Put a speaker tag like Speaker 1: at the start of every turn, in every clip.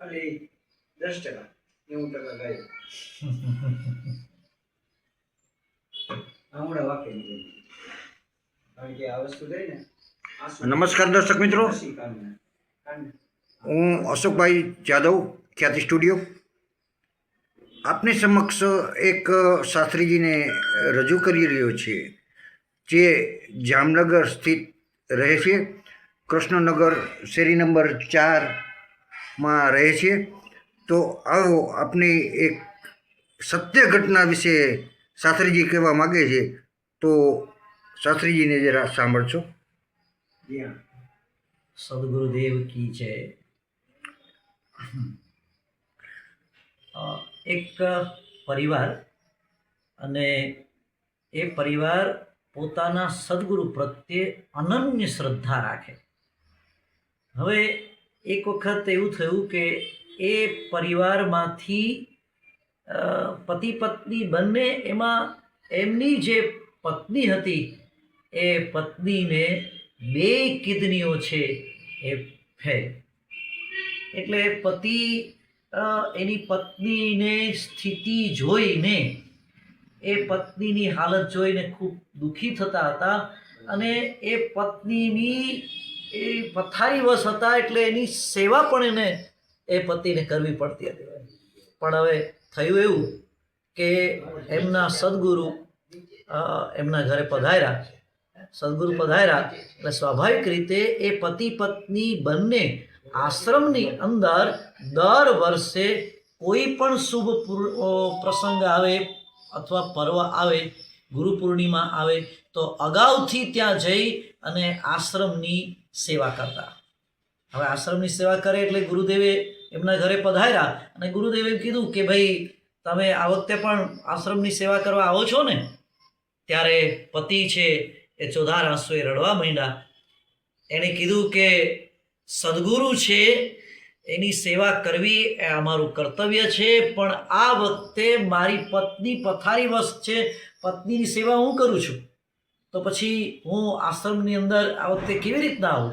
Speaker 1: ખાલી દસ ટકા નેવું ટકા ગાય. હમણાં વાક્ય નહીં કારણ કે આ વસ્તુ થઈ ને
Speaker 2: નમસ્કાર દર્શક મિત્રો. હું અશોકભાઈ જાદવ ખ્યાતિ સ્ટુડિયો. આપની સમક્ષ એક શાસ્ત્રીજીને રજૂ કરી રહ્યો છે જે જામનગર સ્થિત રહે છે. કૃષ્ણનગર શેરી નંબર ચારમાં રહે છે. તો આવો આપની એક સત્ય ઘટના વિશે શાસ્ત્રીજી કહેવા માગે છે. તો શાસ્ત્રીજીને જરા સાંભળશો.
Speaker 3: સદગુરુદેવ કી છે એક પરિવાર અને એ પરિવાર પોતાના સદગુરુ પ્રત્યે અનન્ય શ્રદ્ધા રાખે. હવે એક વખત એવું થયું કે એ પરિવારમાંથી પતિ પત્ની બંને એમાં એમની જે પત્ની હતી, એ પત્નીને બે કિડનીઓ છે એ ફેલ એટલે પતિ એની પત્નીને સ્થિતિ જોઈને, એ પત્નીની હાલત જોઈને ખૂબ દુઃખી થતા હતા અને એ પત્નીની એ પથારી વસ હતા એટલે એની સેવા પણ એને એ પતિને કરવી પડતી હતી. પણ હવે થયું એવું કે એમના સદગુરુ એમના ઘરે પધાર્યા. સદગુરુ પધાર્યા એટલે સ્વાભાવિક રીતે એ પતિ પત્ની બંને આશ્રમની અંદર દર વર્ષે કોઈ પણ શુભ પ્રસંગ આવે અથવા પર્વ આવે, ગુરુ પૂર્ણિમા આવે તો અગાઉથી ત્યાં જઈ અને આશ્રમની સેવા કરતા. હવે આશ્રમની સેવા કરે એટલે ગુરુદેવે એમના ઘરે પધાર્યા અને ગુરુદેવે કીધું કે ભાઈ, તમે આ વખતે પણ આશ્રમની સેવા કરવા આવો છો ને? ત્યારે પતિ છે એ ચોધાર આંસુએ રડવા માંડ્યા. એણે કીધું કે, સદગુરુ છે, એની સેવા કરવી એ અમારું કર્તવ્ય છે, પણ આ વખતે મારી પત્ની પથારી વસ્ત છે. પત્નીની સેવા હું કરું છું? તો પછી હું આશ્રમની અંદર આ વખતે કેવી રીતના આવું?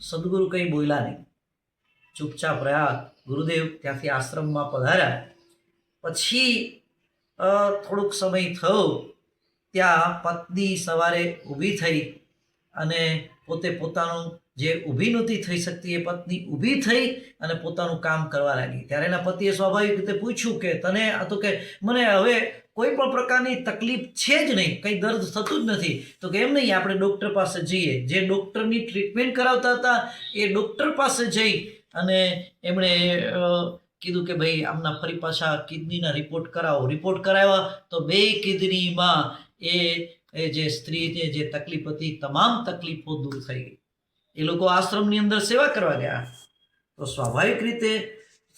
Speaker 3: સદગુરુ કંઈ બોલ્યા નહીં. ચૂપચાપ રહ્યા. ગુરુદેવ ત્યાંથી આશ્રમમાં પધાર્યા. પછી થોડુંક સમય થયો. ત્યાં પત્ની સવારે ઊભી થઈ અને પોતે પોતાનું જે ઊભી નહોતી થઈ શકતી એ પત્ની ઊભી થઈ અને પોતાનું કામ કરવા લાગી. ત્યારે એના પતિએ સ્વાભાવિક રીતે પૂછ્યું કે, તને આ તો કે, મને હવે કોઈ પણ પ્રકારની તકલીફ છે જ નહીં, કંઈ દર્દ થતું જ નથી. તો કે એમ નહીં, આપણે ડૉક્ટર પાસે જઈએ. જે ડૉક્ટરની ટ્રીટમેન્ટ કરાવતા હતા, એ ડૉક્ટર પાસે જઈ અને એમણે કીધું કે ભાઈ, આમના ફરી પાછા કિડનીના રિપોર્ટ કરાવો. રિપોર્ટ કરાવ્યા તો બે કિડનીમાં એ એ જે સ્ત્રીને જે તકલીફ હતી, તમામ તકલીફો દૂર થઈ ગઈ. એ લોકો આશ્રમની અંદર સેવા કરવા ગયા. તો સ્વાભાવિક રીતે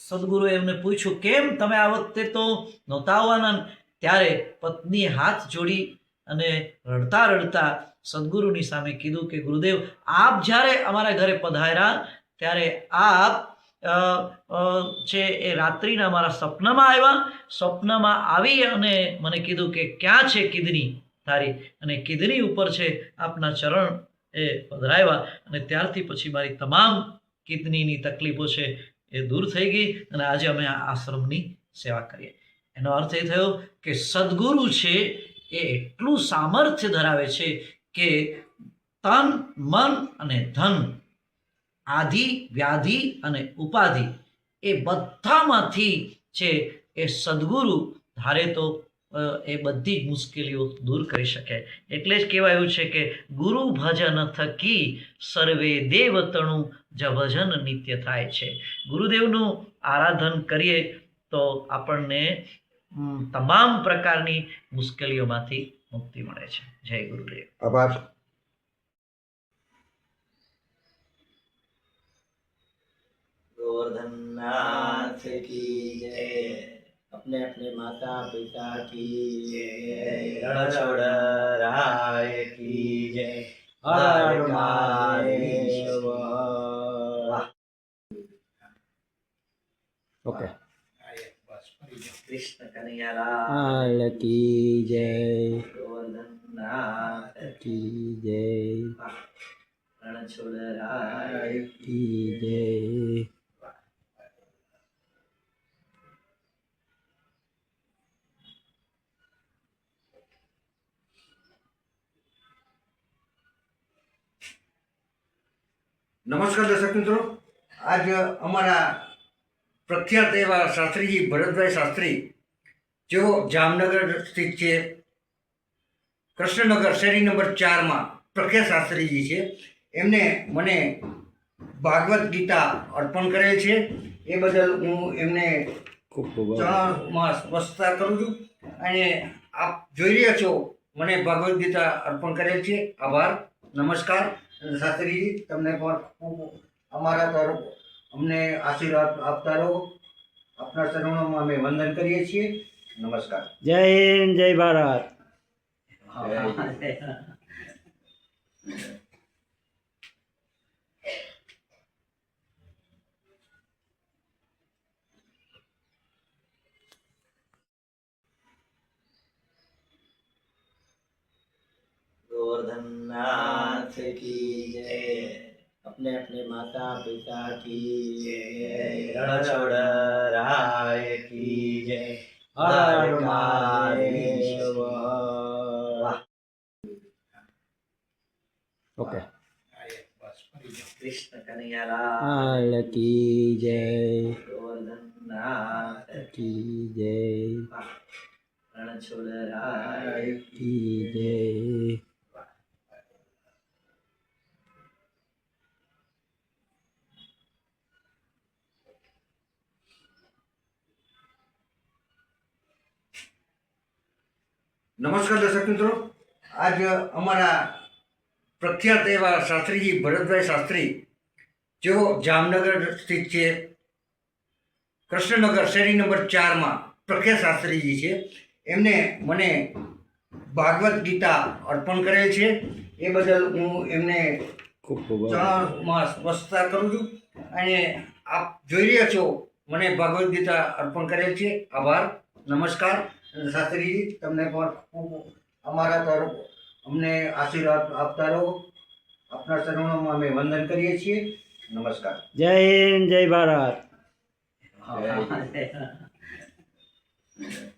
Speaker 3: સદગુરુએ એમને પૂછ્યું, કેમ તમે આ વખતે તો નહોતા આવવાના? ત્યારે પત્નીએ હાથ જોડી અને રડતા રડતા સદગુરુની સામે કીધું કે, ગુરુદેવ, આપ જ્યારે અમારા ઘરે પધાર્યા, ત્યારે આપ છે એ રાત્રિના મારા સપનામાં આવ્યા, સ્વપ્નમાં આવી અને મને કીધું કે, ક્યાં છે કિડની તારી? અને કિડની ઉપર છે આપના ચરણ એ પધરાવ્યા અને ત્યારથી પછી મારી તમામ કિડનીની તકલીફો છે એ દૂર થઈ ગઈ અને આજે અમે આ આશ્રમની સેવા કરીએ. એનો અર્થ એ થયો કે સદગુરુ છે એ એટલું સામર્થ્ય ધરાવે છે કે તન, મન અને ધન, આધિ, વ્યાધિ અને ઉપાધિ એ બધામાંથી છે એ સદગુરુ. ધારે તો એ બધી જ મુશ્કેલીઓ દૂર કરી શકે. એટલે જ કહેવાયું છે કે ગુરુ ભજન થકી સર્વે દેવતણું જ ભજન નિત્ય થાય છે. ગુરુદેવનું આરાધન કરીએ તો આપણને તમામ પ્રકારની મુશ્કેલીઓમાંથી મુક્તિ મળે છે જય ગુરુદેવ
Speaker 2: આભાર
Speaker 1: गोवर्धन नाथ की जय अपने अपने माता पिता की जय रणछोड़ राय की जय हर
Speaker 4: કી જય.
Speaker 1: રણછોડરાય
Speaker 4: કી
Speaker 2: નમસ્કાર દર્શક મિત્રો. આજ અમારા પ્રખ્યાત એવા શાસ્ત્રીજી ભરતભાઈ શાસ્ત્રી જેઓ જામનગર સ્થિત છે. કૃષ્ણનગર શેરી નંબર ચારમાં પ્રખ્યાત શાસ્ત્રીજી છે. એમને મને ભાગવત ગીતા અર્પણ કરેલ છે. એ બદલ હું એમને
Speaker 4: ખૂબ ખૂબ
Speaker 2: ચરણમાં સ્પષ્ટતા કરું છું. અને આપ જોઈ રહ્યા છો મને ભગવદ્ ગીતા અર્પણ કરેલ છે. આભાર નમસ્કાર. અને શાસ્ત્રીજી તમને પણ ખૂબ અમારા તરફ અમને આશીર્વાદ આપતા રહો. આપના ચરણોમાં અમે વંદન કરીએ છીએ. નમસ્કાર.
Speaker 4: જય હિન્દ જય ભારત.
Speaker 3: गोवर्धन नाथ की जय।
Speaker 4: अपने अपने माता पिता की जय।
Speaker 3: रणछोड़ राय की जय।
Speaker 4: हर महादेव
Speaker 3: ઓકે. કૃષ્ણ
Speaker 4: કી જય.
Speaker 3: કી જય.
Speaker 4: કી જય.
Speaker 2: નમસ્કાર દર્શક મિત્રો. આજ અમારા પ્રખ્યાત એવા શાસ્ત્રીજી ભરતભાઈ શાસ્ત્રી જેઓ જામનગર સ્થિત છે. કૃષ્ણનગર શેરી નંબર ચારમાં પ્રખ્યાત શાસ્ત્રીજી છે. એમને મને ભાગવત ગીતા અર્પણ કરેલ છે. એ બદલ હું એમને ચરણમાં સ્પષ્ટતા કરું છું. અને આપ જોઈ રહ્યા છો મને ભગવદ્ ગીતા અર્પણ કરેલ છે. આભાર. નમસ્કાર. શાસ્ત્રીજી તમને પણ ખૂબ અમારા તરફ અમને આશીર્વાદ આપતા રહો. આપના ચરણોમાં અમે વંદન કરીએ છીએ. નમસ્કાર.
Speaker 4: જય હિન્દ જય ભારત.
Speaker 3: जय